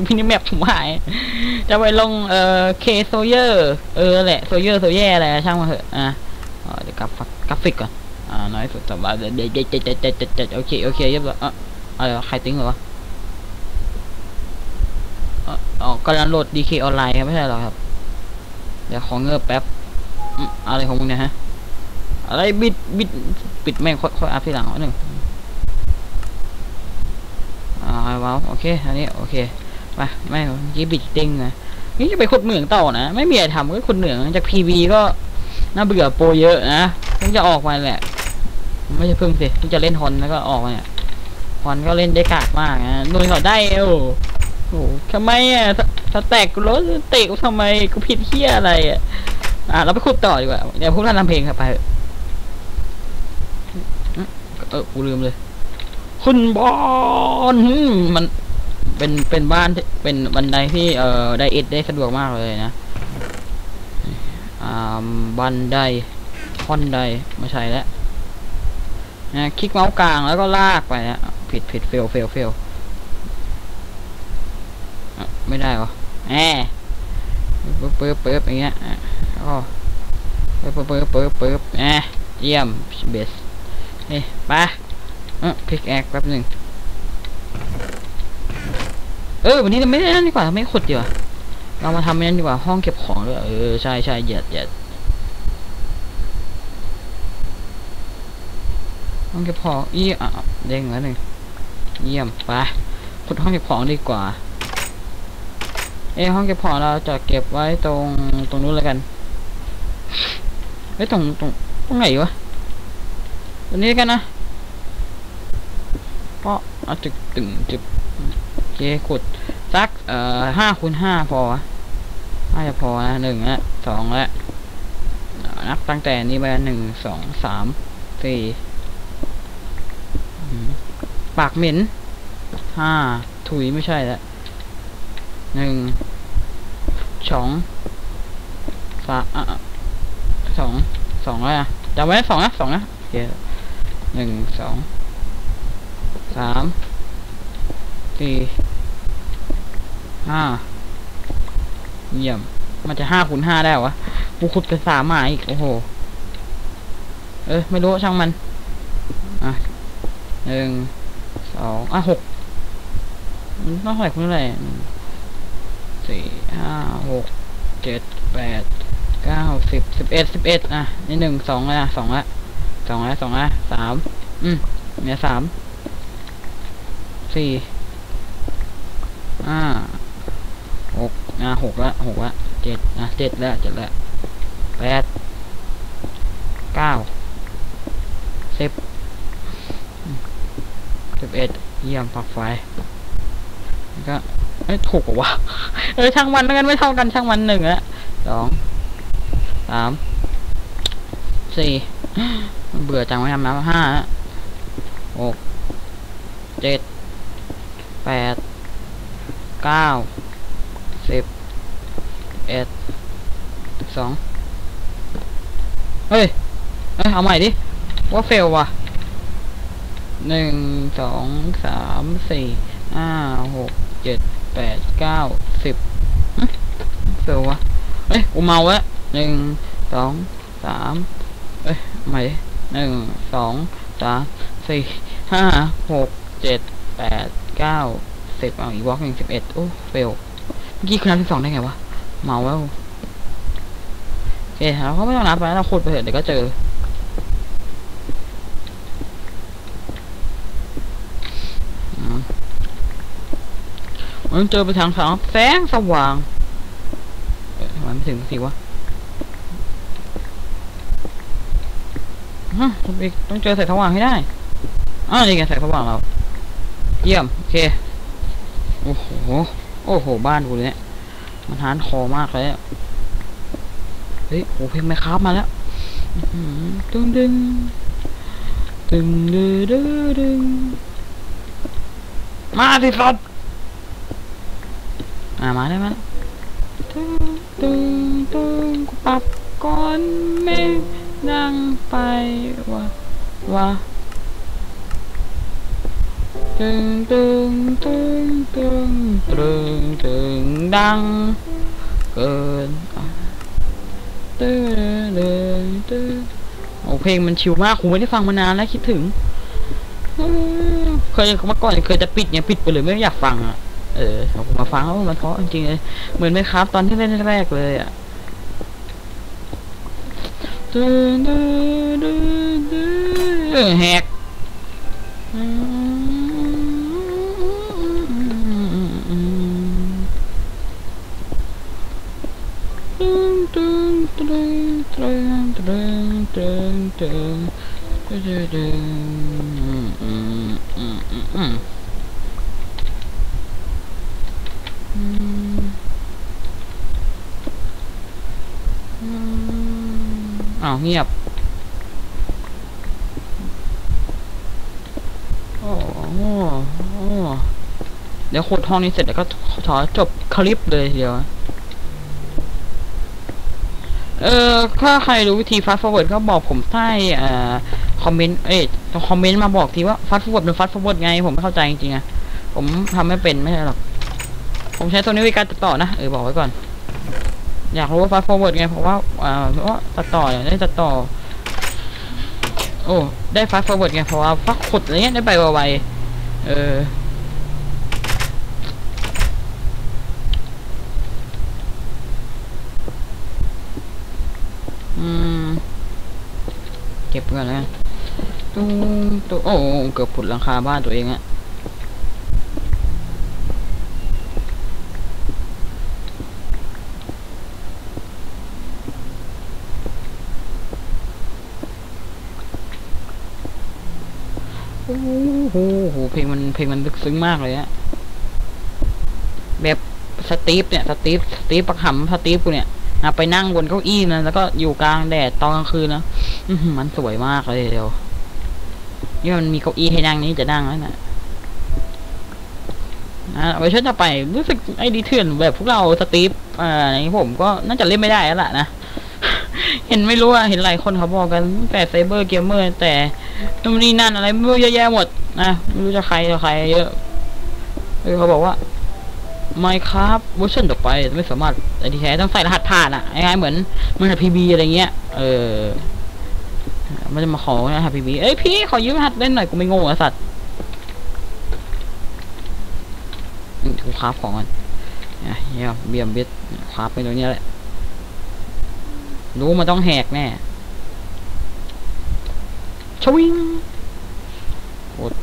ตรงมินิแมปผมหาย จะไปลงเอ่อเคโซเยอร์เออแหละโซเยอร์โซเยอร์อะไรช่างมาเถอะอะเดี๋ยวกราฟกราฟิกก่อนอ่าน้อยสุดสบายเดี๋ยวเดี๋ยวเดี๋ยวเดี๋ยวเดี๋ยวเดี๋ยวโอเคโอเคเรียบร้อยอะอะไรใครติ้งเหรอวะอ๋อกำลังโหลด DK ออนไลน์ครับไม่ใช่หรอครับ เดี๋ยวขอเงือบแป๊บอืมอะไรของมึงเนี่ยฮะ อะไรบิดบิดปิดแม่งค่อยค่อยอัพทีหลังหนึ่งอ่าว้าวโอเค อันนี้ โอเค ไปไม่เมื่อกี้บิดติ้งนะนี่จะไปขุดเหมืองต่อนะ ไม่มีอะไรทำก็ขุดเหมืองจากพีบีก็น่าเบื่อโปรเยอะนะเพิ่งจะออกมาแหละ ไม่ใช่เพิ่งสิเพิ่งจะเล่นฮอนแล้วก็ออกมาเนี่ยฮอนก็เล่นได้กากมากนะนุ่นเขาได้โอ้โหทำไมอะสสแตกกูรถเตะกูทำไมกูผิดเที่ยอะไรอะอะเราไปขุดต่อดีกว่าเดี๋ยวพูดท่าทำเพลงครับไปเออกูลืมเลย คุณบอลมัน เป็นเป็นบ้านที่เป็นบันไดที่เอ่อไดเอทได้สะดวกมากเลยนะอ่าบันไดคอนไดไม่ใช่แล้วนะคลิกเมาส์กลางแล้วก็ลากไปนะผิดผิดเฟลเฟลเฟลไม่ได้เหรอแหมปึ๊บปึ๊บปึ๊บอย่างเงี้ยอะอ๋อปึ๊บปึ๊บปึ๊บปึ๊บปึ๊บแหมเยี่ยมเบสเฮ้ยไปเออพิกแอคแป๊บหนึ่ง เออวันนี้เราไม่ได้นั่นดีกว่าไม่ขุดดีกว่าเรามาทำนั่นดีกว่าห้องเก็บของด้วยเออใช่ใช่เหยียดเหยียดห้องเก็บของอีอะเด้งแล้วหนึ่งเยี่ยมไปขุดห้องเก็บของดีกว่าเอห้องเก็บของเราจะเก็บไว้ตรงตรงนู้นแล้วกันเฮ้ตรงตรงตรงไหนวะตรงนี้กันนะเพราะเอาจึกตึงจึก เคขุดสักเอ่อห้าคูณห้าพอน่าจะพอนะหนึ่งละสองละนับตั้งแต่นี้ไปหนึ่งสองสามสี่ปากเหม็นห้าถุยไม่ใช่ละหนึ่งสองสามสองสองอะไรอะจำไว้สองนะสองนะโอเคหนึ่งสองสามสี่ ห้าเยี่ยม มันจะห้าคูณห้าได้เหรอวะกูขุดไปสามหมาอีก โอ้โห เออไม่รู้ช่างมัน อะหนึ่งสองอะหกมันต้องเท่าไหร่คุณเท่าไหร่สี่ห้าหกเจ็ดแปดเก้าสิบสิบเอ็ดสิบเอ็ดอะนี่หนึ่งสองละสองละสองละสองละสามอืมเนี่ยสามสี่ห้า อะหกละหกละเจ็ดอะเจ็ดละเจ็ดละแปดเก้าสิบสิบเอ็ดเยี่ยมปักไฟก็เอ้ยถูกกว่าวะเออช่างมันแล้วกันไม่เท่ากันช่างมันหนึ่งละสองสามสี่เบื่อจังไม่ทำแล้วห้าหกเจ็ดแปดเก้า สิบเอ็ดสองเฮ้ยเอ้ย เอาใหม่ดิ ว่าเฟลว่ะหนึ่งสองสามสี่ห้าหกเจ็ดแปดเก้าสิบเฟลว่ะเอ้ย กูเมาวะหนึ่งสองสามเอ้ยใหม่ดิหนึ่งสองสามสี่ห้าหกเจ็ดแปดเก้าสิบเอาอีกบล็อกหนึ่งสิบเอ็ดโอ้เฟล มื่อกี้คือนับที่สองได้ไงวะเมาแล้วโอเคเราก็ไม่ต้องนับไปเราขุดไปเถอะเดี๋ยวก็เจอมันเจอไปทางสองแสงสว่างทำไมไม่ถึงสักทีวะฮะต้องไปต้องเจอแสงสว่างให้ได้อ้าวนี่ไงแสงสว่างเรา เยี่ยม โอเค โอ้โห โอ้โห บ้านกูเนี่ย มันฮาร์ดคอมากเลยเฮ้ยโอ้เพลงไม่ครับมาแล้วอื้อหือตึงดึงตึงดึงดึงดึงมาสิสัตว์อ่ามาได้ไหมตึงตึงตึงกูปรับก้อนเมฆนั่งไปวะวะ ตึงตึงตึงตึงตึงตึงดังเกินอะตึงตึงตึงโอ้เพลงมันชิวมากผมไม่ได้ฟังมานานแล้วคิดถึงเคยเมื่อก่อนเคยจะปิดเนี่ยปิดไปเลยไม่อยากฟังอะเออผมมาฟังแล้วมันเพราะจริงๆเลยเหมือนไหมครับ ตอนที่เล่นแรกเลยอะตึงตึงตึงตึงแฮก อ้าวเงียบ โอ้โหโอ้เดี๋ยวขุดห้องนี้เสร็จแล้วก็ขอจบคลิปเลยเดียว เออถ้าใครรู้วิธี fast forward ก็บอกผมใต้อ่อคอมเมนต์เอ้ยคอมเมนต์มาบอกทีว่า fast forward เป็น fast forward ไง ผมไม่เข้าใจจริงๆอะผมทำไม่เป็นไม่ใช่หรอก ผมใช้ตัวนี้ในการตัดต่อนะเออบอกไว้ก่อน อยากรู้ว่า fast forward ไงเพราะว่าอ่าเพราะว่าตัดต่อเนี่ยได้ตัดต่อ โอ้ได้ fast forward ไงเพราะว่าฟักขุดอะไรเงี้ยได้ไปไวๆเออ อืม เก็บก่อนแล้วกันตุ้งตุ้โอ้เกือบผุดหลังคาบ้านตัวเองอะโอ้โหโหเพลงมันเพลงมันลึกซึ้งมากเลยอะแบบสตีฟเนี่ยสตีฟสตีฟประคำสตีฟกูเนี่ย อะไปนั่งบนเก้าอี้นะแล้วก็อยู่กลางแดดตอนกลางคืนนะอืมันสวยมากเลยเดียวนี่มันมีเก้าอี้ให้นั่งนี่จะนั่งแล้วนะนะไว้ฉันจะไปรู้สึกไอ้ดีเถื่อนแบบพวกเราสตีฟอ่าอย่างนี้ผมก็น่าจะเล่นไม่ได้แล้วล่ะนะ เห็นไม่รู้อะเห็นหลายคนเขาบอกกันแต่ไซเบอร์เกมเมอร์แต่นู่นนี่นั่นอะไรไม่รู้เยอะแยะหมดนะไม่รู้จะใครจะใครเยอะเขาบอกว่า ไม่ครับเวอร์ชันต่อไปไม่สามารถไอ้ที่แท้ต้องใส่รหัสผ่านอะไอ้เหมือนเหมือนพีบีอะไรเงี้ย เออ มันจะมาขอรหัสพีบีเอ้ยพี่ขอยืมรหัสเล่นหน่อยกูไม่โง่อะสัตว์กูคราฟของก่อนเนี่ยเหี้ยเบียมบิดคราฟไปตรงนี้แหละ รู้มันต้องแหกแน่ชวิงโคตร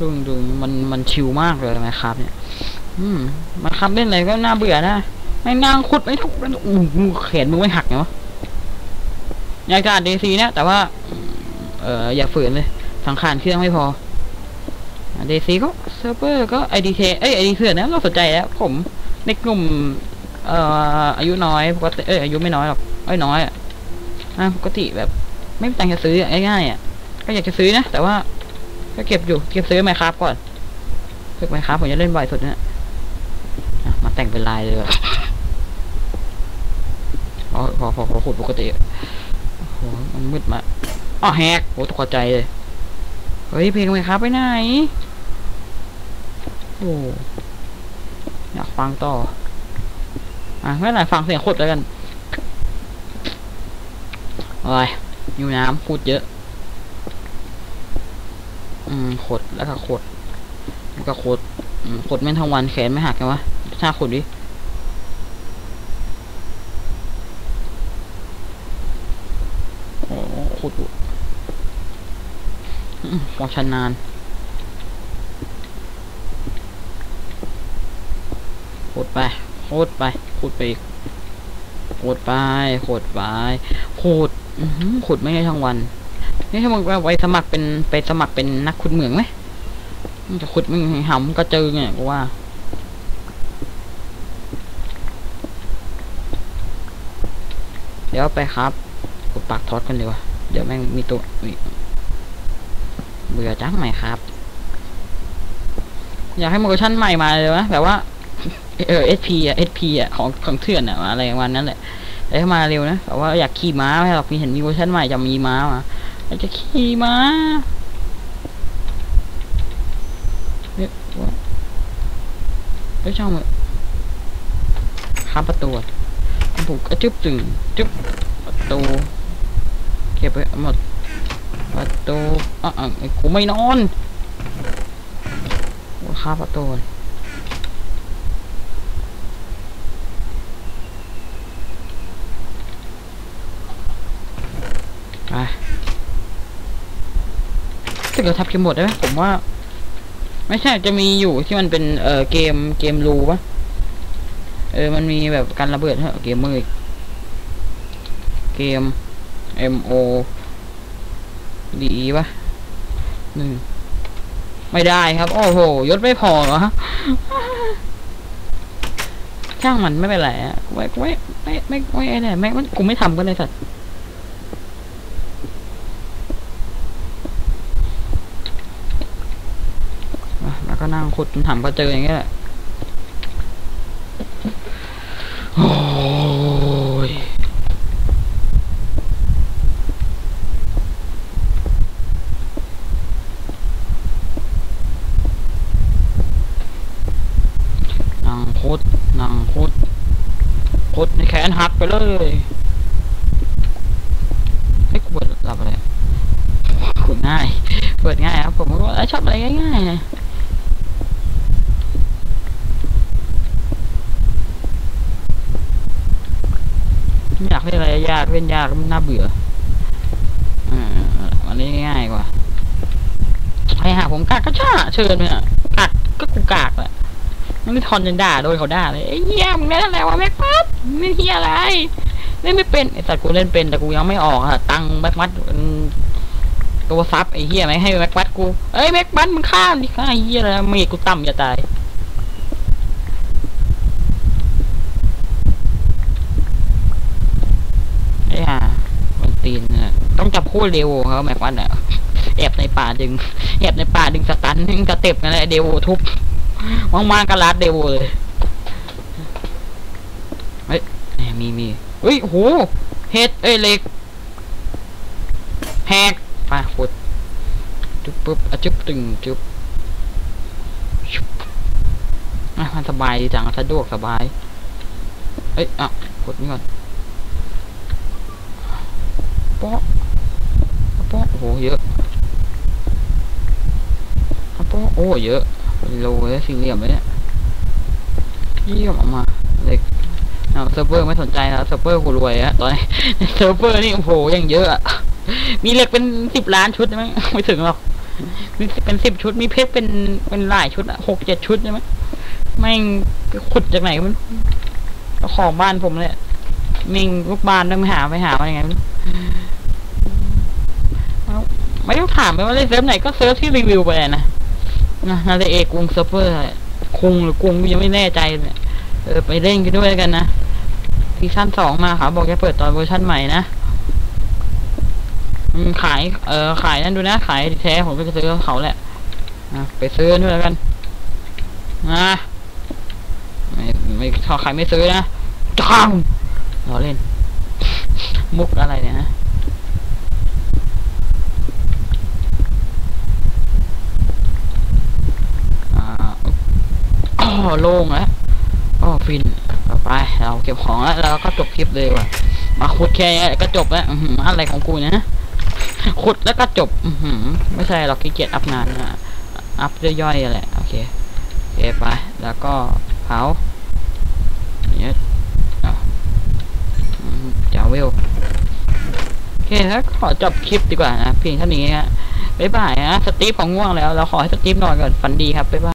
ดึงดึงมันมันชิลมากเลยไหมครับ เนี่ย อืมมาครับเล่นอะไรก็น่าเบื่อนะไม่นั่งขุดไม่ทุกอู้หูแขนมึงไม่หักเนาะอยากจะอ่านดีซีเนี่ยแต่ว่า เอออย่าฝืนเลยสังขารเครื่องไม่พอเดซีก็เซิร์ฟเวอร์ก็ไอดีเคเอ้ยไอดีเถื่อนนะเราสนใจแล้วผมเด็กหนุ่มเอ่ออายุน้อยปกติเอ้ยอายุไม่น้อยหรอกเอ้ยน้อยอะปกติแบบ ไม่มีตังค์จะซื้ออะง่ายๆอะก็อยากจะซื้อนะแต่ว่า ก็เก็บอยู่ เก็บซื้อไมครับก่อนซื้อไมครับผมจะเล่นบ่อยสุดนะอะมาแต่งเป็นลายเลยพอพอพอพอขุดปกติโอ้โหมันมืดมาอ๋อแฮกโอ้ตกใจเลย เฮ้ย เพลงไมครับไปไหน โอ้อยากฟังต่อ อะไม่เป็นฟังเสียงขุดแล้วกันอะไรอยู่น้ำพูดเยอะ อืมขดแล้วก็ขดแล้วก็ขดขดแม่นทั้งวันแขนไม่หักกันวะถ้าขดดิโอ้ขดอยู่อืมพอชนานขดไปขดไปขดไปอีกขดไปขดไปขดขดไม่ได้ทั้งวัน นี่ถ้ามึงไปสมัครเป็นไปสมัครเป็นนักขุดเหมืองไหมมึงจะขุดมึงหำก็เจอไงกูว่าเดี๋ยวไปครับกดปากทอดกันดีกว่าเดี๋ยวแม่งมีตัวเบื่อจังไหมครับ อยากให้โมชั่นใหม่มาเลยวะแบบว่าเออเอสพีอะเอสพีอะของของเถื่อนอะอะไรวันนั้นแหละแต่ถ้ามาเร็วนะแต่ว่าอยากขี่ม้าไม่หรอกมีเห็นมีเวอร์ชันใหม่จะมีม้ามา อยากจะขี่ม้าเนี่ยว่าเอ้ยช่างมันข้ามประตูอะผมก็จึ๊บตึงจึ๊บประตูเก็บไปหมดประตูอะอะไอ้กูไม่นอนข้ามประตูไป ถ้าเกิดทับเกมหมดได้ไหมผมว่า ไม่ใช่จะมีอยู่ที่มันเป็นเออเกมเกมรูปะเออมันมีแบบการระเบิดเหรอเกมมือเกม M O D E ปะหนึ่งไม่ได้ครับ โอ้โห ยศไม่พอเหรอช่างมันไม่เป็นไรอะไม่ไม่ไม่ไม่ไม่ไอ้เนี่ยไม่ไม่กูไม่ทำก็เลยสัตว์ อะแล้วก็นั่ง ขุดถามก็เจออย่างเงี้ยแหละ โอ้ย นั่งขุดนั่งขุดขุดในแขนหักไปเลยเฮ้ยกูเปิดหลับอะไรอะขุดง่าย เปิดง่ายครับผมก็ชอบอะไรง่ายๆนะไม่อยาก เล่นอะไรยากเล่นยากมันน่าเบื่ออ่าวันนี้ง่ายกว่าใครหาผมกากก็ช่าเชิญเลยอะกากก็กูกากแหละนไม่ทอนจนด่าโดนเขาด่าเลยไอ้เหี้ยมึงเล่นอะไรวะแม็กปั๊บนี่เหี้ยอะไรเล่นไม่เป็นไอ้สัตว์กูเล่นเป็นแต่กูยังไม่ออกอะตังแม็กมัดมันตัวซับไอ้เหี้ยไหมให้แม็กบัตกูเอ้ยแม็กบัตมึงข้ามดิข้าไอ้เหี้ยอะไรมีกูต่ำจะตายไอ้ห่ามั นตีนน่ะต้องจับคู่เดวเขาแม็กบัตอะแอบในป่าดึงแอบในป่าดึงสตันดึงสเต็ปนั่นแหละเดวทุบว่างๆก็ลัดเดวเลยเฮ้ยมมีมีเฮ้ยโหเฮ็ดเอ้ยเล็กแหกไปขุดจุ๊บปุ๊บอจุ๊บตึงจุ๊บชุบอะมันสบายดีจังสะดวกสบายเอ้ยอะกดนี่ก่อน ป๊ะโป๊ะโอ้โหเยอะโป๊ะโอ้เยอะเป็นโลเลยสี่เหลี่ยมเลยเนี่ยเยี่ยมออกมาเล็กเอาเซิร์ฟเวอร์ไม่สนใจแล้วเซิร์ฟเวอร์กูรวยอะตอนนี้เซิร์ฟเวอร์นี่โอ้โหยังเยอะอะมีเหล็กเป็นสิบล้านชุดใช่ไหมไม่ถึงหรอกมีเป็นสิบชุดมีเพชรเป็นเป็นหลายชุดอะหกเจ็ดชุดใช่ไหมแม่ขุดจากไหนมันของบ้านผมเลย มิ่งลูกบ้านต้องไปหาไปหามายังไงไม่รู้เอาไม่ต้องถามไปว่าเล่นเซิร์ฟไหนก็เซิร์ฟที่รีวิวไปอะนะนะนาจะเอกรุงเซิร์ฟเวอร์คุงหรือกรุงยังไม่แน่ใจเลยเออไปเล่นกันด้วยกันนะซีซั่นสองมาครับอกจะเปิดตอนเวอร์ชันใหม่นะขาย เออขายนั่นดูนะ ขายแท้ผมก็จะซื้อเขาแหละนะไปซื้อด้วยแล้วกันนะไม่ไม่ถ้าใครไม่ซื้อนะจ้า งรอเล่น มุกอะไรเนี่ยนะอ๋อโล่งแล้วอ๋อฟินไปเราเก็บของแล้วเราก็จบคลิปเลยว่ะมาขุดแค่ก็จบแล้วอื้อะไรของกูเนี่ยนะขุดแล้วก็จบอืไม่ใช่เราขี้เกียจอัพงานนะอัพย่อยๆแหละโอเคโอเคไปแล้วก็เผาเนี่ยอะ จ้าเวลโอเคแล้วขอจบคลิปดีกว่านะเพียงเท่านี้ฮะบ๊ายบายนะสตีฟของง่วงแล้วเราขอให้สตีฟนอนก่อนฝันดีครับบ๊ายบาย